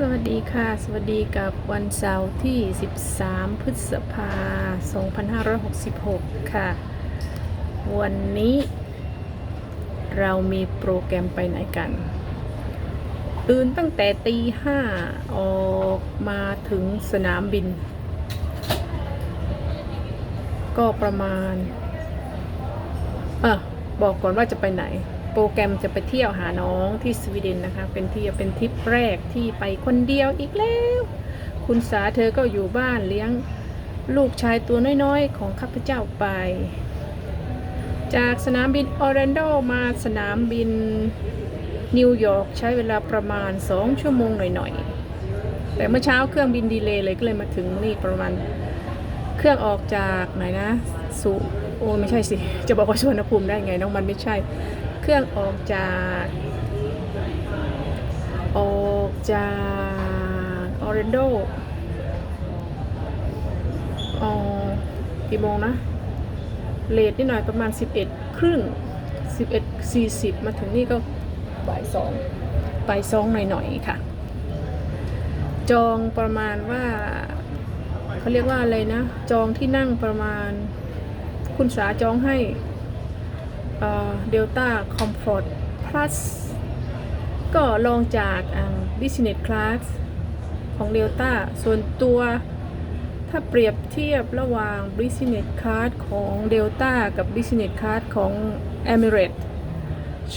สวัสดีค่ะ สวัสดีกับวันเสาร์ที่ 13 พฤษภา2566 ค่ะ วันนี้เรามีโปรแกรมไปไหนกัน ตื่นตั้งแต่ตีห้าออกมาถึงสนามบิน ก็ประมาณ เออบอกก่อนว่าจะไปไหน โปรแกรมจะไปเที่ยวหาน้องที่สวีเดนนะคะ เป็นที่เป็นทริปแรกที่ไปคนเดียวอีกแล้ว คุณสาเธอก็อยู่บ้านเลี้ยงลูกชายตัวน้อยๆ ของข้าพเจ้าไป จากสนามบินออร์แลนโดมาสนามบินนิวยอร์กใช้เวลาประมาณ 2 ชั่วโมงหน่อยๆ แต่เมื่อเช้าเครื่องบินดีเลย์เลยก็เลยมาถึงนี่ประมาณ เครื่องออกจากไหนนะสุโอ้ไม่ใช่สิ จะบอกว่าสวนภูมิได้ไงน้องมันไม่ใช่ เครื่องออกจาก ออกจากออร์แลนโดออกี่โมงนะ เลทนิดหน่อยประมาณ 11 ครึ่ง 11 40 มาถึงนี่ก็บ่ายสองบ่ายสองหน่อยๆค่ะ จองประมาณว่าเขาเรียกว่าอะไรนะ จองที่นั่งประมาณ คุณสาจองให้ เดลต้าคอมฟอร์ตพลัสก็ลองจากบิสเนสคลาสของเดลต้าส่วนตัวถ้าเปรียบเทียบระหว่าง Business Class ของ Delta กับ Business Class ของ Emirates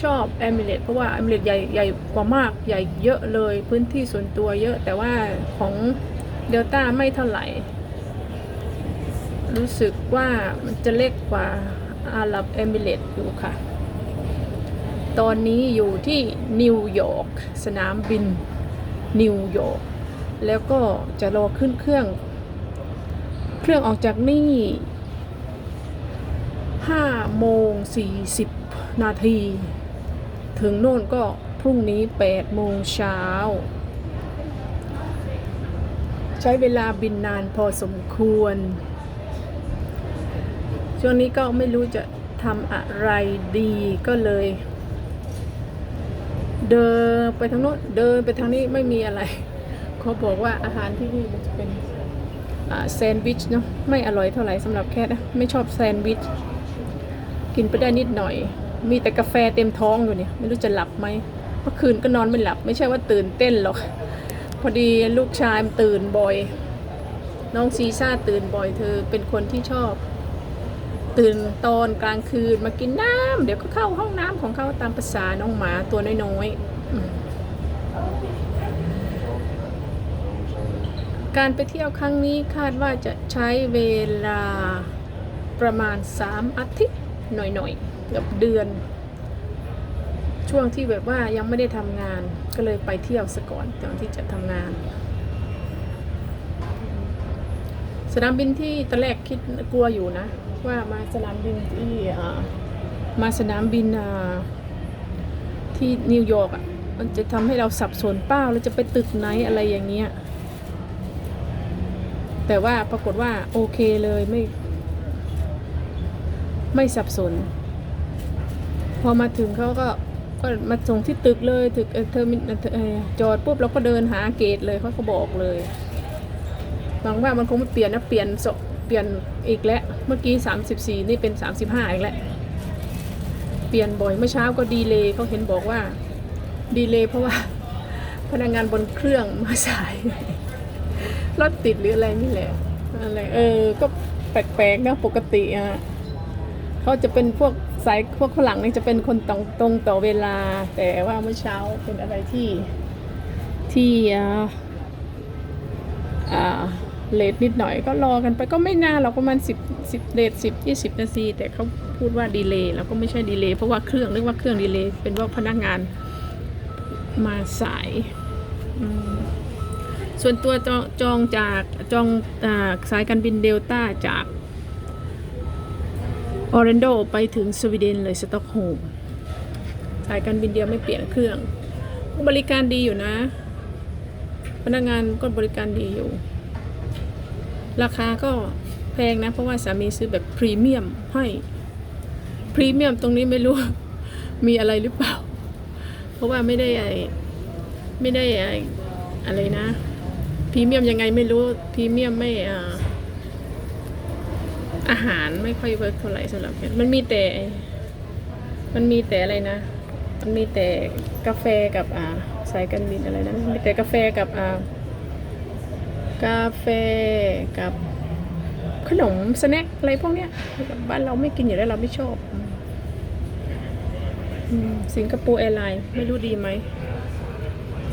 ชอบ Emirates เพราะว่า Emirates ใหญ่ใหญ่กว่ามากใหญ่เยอะเลยพื้นที่ส่วนตัวเยอะแต่ว่าของ Delta ไม่เท่าไหร่ รู้สึกว่ามันจะเล็กกว่า อาหรับเอมิเรตส์อยู่ค่ะ ตอนนี้อยู่ที่นิวยอร์กสนามบินนิวยอร์กแล้วก็จะรอขึ้นเครื่อง เครื่องออกจากนี่5โมง40นาที ถึงโน่นก็พรุ่งนี้8โมงเช้า ใช้เวลาบินนานพอสมควร ช่วงนี้ก็ไม่รู้จะทำอะไรดีก็เลย เดินไปทางโน้นเดินไปทางนี้ไม่มีอะไร เขาบอกว่าอาหารที่นี่มันจะเป็นแซนด์วิชเนาะไม่อร่อยเท่าไหร่สำหรับแคทนะไม่ชอบแซนด์วิช กินไปได้นิดหน่อย มีแต่กาแฟเต็มท้องอยู่เนี่ย ไม่รู้จะหลับไหมเมื่อคืนก็นอนไม่หลับ ไม่ใช่ว่าตื่นเต้นหรอก พอดีลูกชายมันตื่นบ่อย น้องซีซ่าตื่นบ่อยเธอเป็นคนที่ชอบ ตื่นตอนกลางคืนมากินน้ำเดี๋ยวก็เข้าห้องน้ำของเขาตามภาษาน้องหมาตัวน้อยๆ การไปเที่ยวครั้งนี้คาดว่าจะใช้เวลาประมาณ 3 อาทิตย์หน่อยๆกือบเดือน ช่วงที่แบบว่ายังไม่ได้ทำงานก็เลยไปเที่ยวซะก่อนก่อนที่จะทำงาน ส นามบินที่ตอนแรกคิดกลัวอยู่นะ ว่ามาสนามบินที่มาสนามบินที่นิวยอร์กอะมันจะทำให้เราสับสนเป้าเราจะไปตึกไหนอะไรอย่างเงี้ยแต่ว่าปรากฏว่าโอเคเลยไม่ ไม่สับสน พอมาถึงเขาก็ก็มาส่งที่ตึกเลยตึกเออเทอมินเออจอดปุ๊บเราก็เดินหาเกตเลยเขาก็บอกเลย หวังว่ามันคงไม่เปลี่ยนนะเปลี่ยนเปลี่ยนอีกแล้วเมื่อกี้ 34 นี่เป็น 35 อีกแล้วเปลี่ยนบ่อยเมื่อเช้าก็ดีเลยเขาเห็นบอกว่าดีเลยเพราะว่าพนักงานบนเครื่องมาสายรถติดหรืออะไรนี่แหละอะไรเออก็แปลกๆนะปกติอะเขาจะเป็นพวกสายพวกฝรั่งนี่จะเป็นคนตรงตรงต่อเวลา แต่ว่าเมื่อเช้าเป็นอะไรที่ที่อ่าอ่า เลทนิดหน่อยก็รอกันไปก็ไม่นานหรอกประมาณ 10 10เลท10 20 นาที แต่เขาพูดว่าดีเลย์แล้วก็ไม่ใช่ดีเลย์เพราะว่าเครื่องเรียกว่าเครื่องดีเลย์เป็นว่าพนักงานมาสายส่วนตัวจองจองจากจองอสายการบินเดลต้าจากออร์แลนโดไปถึงสวีเดนเลยสต็อกโฮล์มสายการบินเดียวไม่เปลี่ยนเครื่อง บริการดีอยู่นะ พนักงานก็บริการดีอยู่ ราคาก็แพงนะ เพราะว่าสามีซื้อแบบพรีเมียมให้พรีเมียมตรงนี้ไม่รู้ มีอะไรหรือเปล่า เพราะว่าไม่ได้ไอไม่ได้ไออะไรนะพรีเมียมยังไงไม่รู้พรีเมียมไม่อ่าอาหารไม่ค่อยเวิร์กเท่าไหร่สำหรับแคทมันมีแต่ มันมีแต่อะไรนะ มันมีแต่กาแฟกับอ่าสายการบินอะไรนะมีแต่กาแฟกับอ่า กาแฟกับขนมสแน็คอะไรพวกเนี้ยบ้านเราไม่กินอยู่แล้วเราไม่ชอบสิงคโปร์แอร์ไลน์ไม่รู้ดีไหม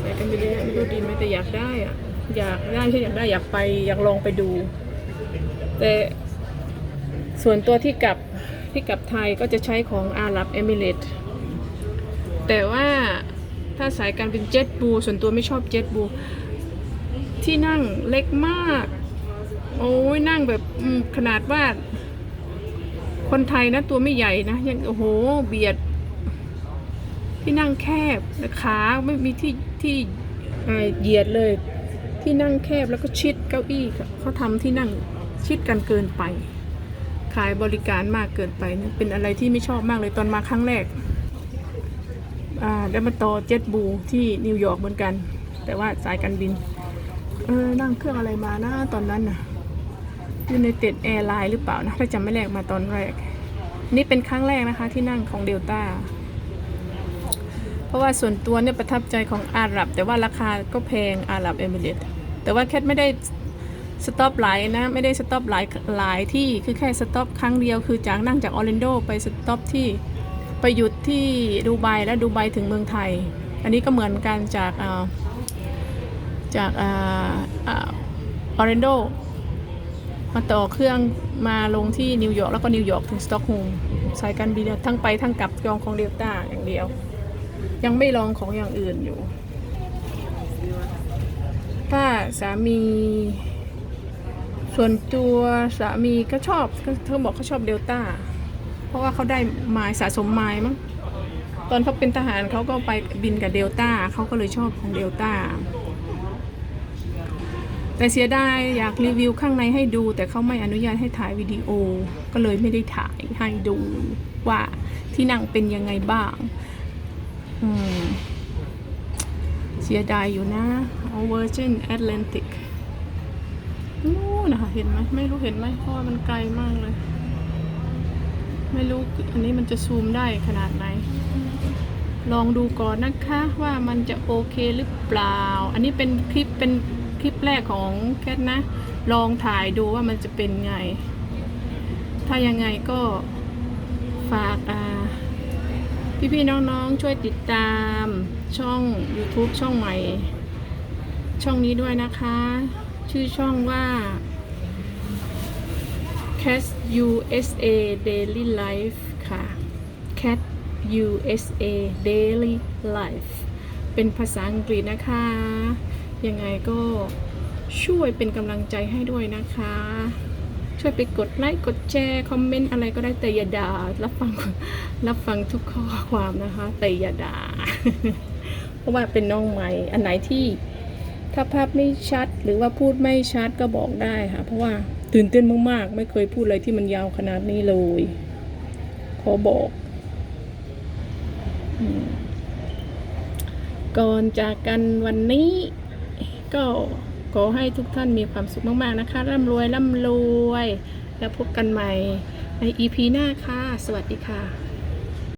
สายการบินเนี่ยไม่รู้ดีไหมแต่อยากได้อะอยากได้ใช่อยากได้อยากไปอยากลองไปดู แต่ส่วนตัวที่กลับที่กลับไทยก็จะใช้ของอาหรับเอมิเรต์แต่ว่าถ้าสายการบินเจ็ตบูส่วนตัวไม่ชอบเจ็ตบู ที่นั่งเล็กมาก โอ้ยนั่งแบบขนาดว่า คนไทยนะตัวไม่ใหญ่นะยังโอ้โหเบียด ที่นั่งแคบแขาไม่มีที่ที่เหยียดเลย ที่นั่งแคบแล้วก็ชิดเก้าอี้เขาทำที่นั่งชิดกันเกินไป ขายบริการมากเกินไปเนี่ยเป็นอะไรที่ไม่ชอบมากเลยตอนมาครั้งแรกได้มาต่อเจ็ตบูที่นิวยอร์กเหมือนกัน แต่ว่าสายการบิน เออนั่งเครื่องอะไรมานะตอนนั้นน่ะยูไนเต็ดแอร์ไลน์หรือเปล่านะถ้าจำไม่แรกมาตอนแรก นี่เป็นครั้งแรกนะคะที่นั่งของเดลต้าเพราะว่าส่วนตัวเนี่ยประทับใจของอาหรับ แต่ว่าราคาก็แพงอาหรับเอมิเรต์แต่ว่าแคทไม่ได้สต็อปหลายนะไม่ได้สต็อปหลายหลายที่คือแค่สต็อปครั้งเดียวคือจากนั่งจากออร์แลนโดไปสต็อปที่ไปหยุดที่ดูไบและดูไบถึงเมืองไทย อันนี้ก็เหมือนกันจากอ่า จากออ่าออร์แลนโดมาต่อเครื่องมาลงที่นิวยอร์กแล้วก็นิวยอร์กถึงสต็อกโฮล์มสายการบินทั้งไปทั้งกลับจองของเดลต้าอย่างเดียว ยังไม่ลองของอย่างอื่นอยู่ ถ้าสามี ส่วนตัวสามีก็ชอบเธอบอกเขาชอบเดลต้าเพราะว่าเขาได้ไม้สะสมไม้มั้งตอนเขาเป็นทหารเขาก็ไปบินกับเดลต้าเขาก็เลยชอบของเดลต้า แต่เสียดายอยากรีวิวข้างในให้ดู แต่เขาไม่อนุญาตให้ถ่ายวิดีโอ ก็เลยไม่ได้ถ่ายให้ดูว่าที่นั่งเป็นยังไงบ้างอืมเสียดายอยู่นะเอา Virgin Atlantic นู่นนะคะเห็นไหมไม่รู้เห็นไหมเพราะว่ามันไกลมากเลย ไม่รู้อันนี้มันจะซูมได้ขนาดไหน ลองดูก่อนนะคะว่ามันจะโอเคหรือเปล่า อันนี้เป็นคลิปเป็น ลิปแรกของแคทนะ ลองถ่ายดูว่ามันจะเป็นไง ถ้ายังไงก็ฝากอ่าพี่ๆน้องๆ ช่วยติดตามช่อง YouTube ช่องใหม่ ช่องนี้ด้วยนะคะ ชื่อช่องว่า Cat USA Daily Life ค่ะ Cat USA Daily Life เป็นภาษาอังกฤษนะคะ ยังไงก็ช่วยเป็นกำลังใจให้ด้วยนะคะ ช่วยไปกดไลค์กดแชร์คอมเมนต์อะไรก็ได้แต่อย่าด่ารับฟังรับฟังทุกข้อความนะคะ แต่อย่าด่าเพราะว่าเป็นน้องใหม่อันไหนที่ถ้าภาพไม่ชัดหรือว่าพูดไม่ชัดก็บอกได้ค่ะ เพราะว่าตื่นเต้นมากๆ ไม่เคยพูดอะไรที่มันยาวขนาดนี้เลย ขอบอกก่อนจากกันวันนี้ ก็ขอให้ทุกท่านมีความสุขมากๆนะคะ ร่ำรวยร่ำรวย แล้วพบกันใหม่ใน EP หน้าค่ะ สวัสดีค่ะ